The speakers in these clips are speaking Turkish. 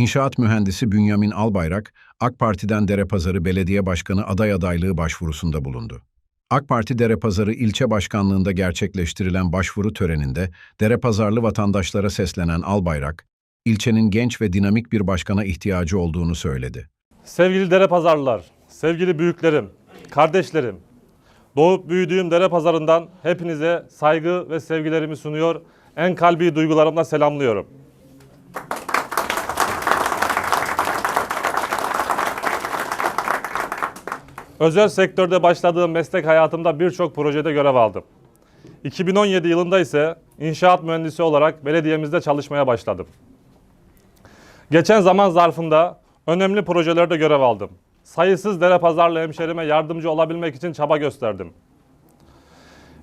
İnşaat mühendisi Bünyamin Albayrak, AK Parti'den Derepazarı Belediye Başkanı aday adaylığı başvurusunda bulundu. AK Parti Derepazarı ilçe başkanlığında gerçekleştirilen başvuru töreninde Derepazarlı vatandaşlara seslenen Albayrak, ilçenin genç ve dinamik bir başkana ihtiyacı olduğunu söyledi. Sevgili dere pazarlılar, sevgili büyüklerim, kardeşlerim, doğup büyüdüğüm dere pazarından hepinize saygı ve sevgilerimi sunuyor, en kalbi duygularımla selamlıyorum. Özel sektörde başladığım meslek hayatımda birçok projede görev aldım. 2017 yılında ise inşaat mühendisi olarak belediyemizde çalışmaya başladım. Geçen zaman zarfında önemli projelerde görev aldım. Sayısız dere pazarlı hemşerime yardımcı olabilmek için çaba gösterdim.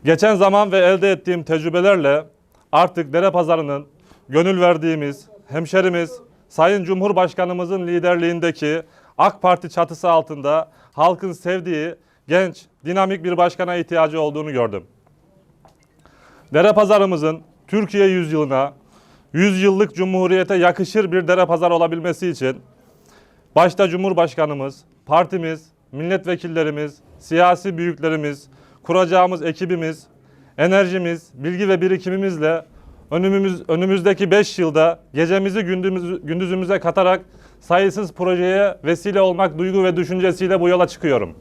Geçen zaman ve elde ettiğim tecrübelerle artık dere pazarının gönül verdiğimiz hemşerimiz Sayın Cumhurbaşkanımızın liderliğindeki AK Parti çatısı altında halkın sevdiği genç, dinamik bir başkana ihtiyacı olduğunu gördüm. Dere pazarımızın Türkiye yüzyılına, 100 yıllık cumhuriyete yakışır bir dere pazar olabilmesi için başta Cumhurbaşkanımız, partimiz, milletvekillerimiz, siyasi büyüklerimiz, kuracağımız ekibimiz, enerjimiz, bilgi ve birikimimizle önümüz, önümüzdeki 5 yılda gecemizi gündüzümüz, gündüzümüze katarak sayısız projeye vesile olmak duygu ve düşüncesiyle bu yola çıkıyorum.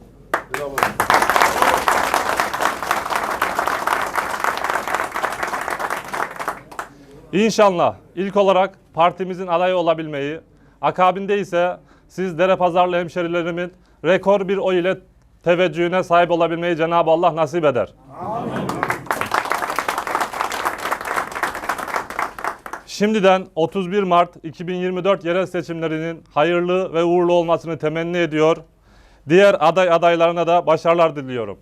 İnşallah ilk olarak partimizin adayı olabilmeyi, akabinde ise siz dere pazarlı hemşerilerimin rekor bir oy ile teveccühüne sahip olabilmeyi Cenab-ı Allah nasip eder. Şimdiden 31 Mart 2024 yerel seçimlerinin hayırlı ve uğurlu olmasını temenni ediyor. Diğer aday adaylarına da başarılar diliyorum.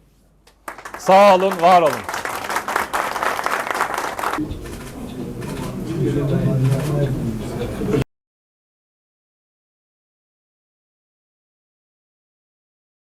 Sağ olun, var olun.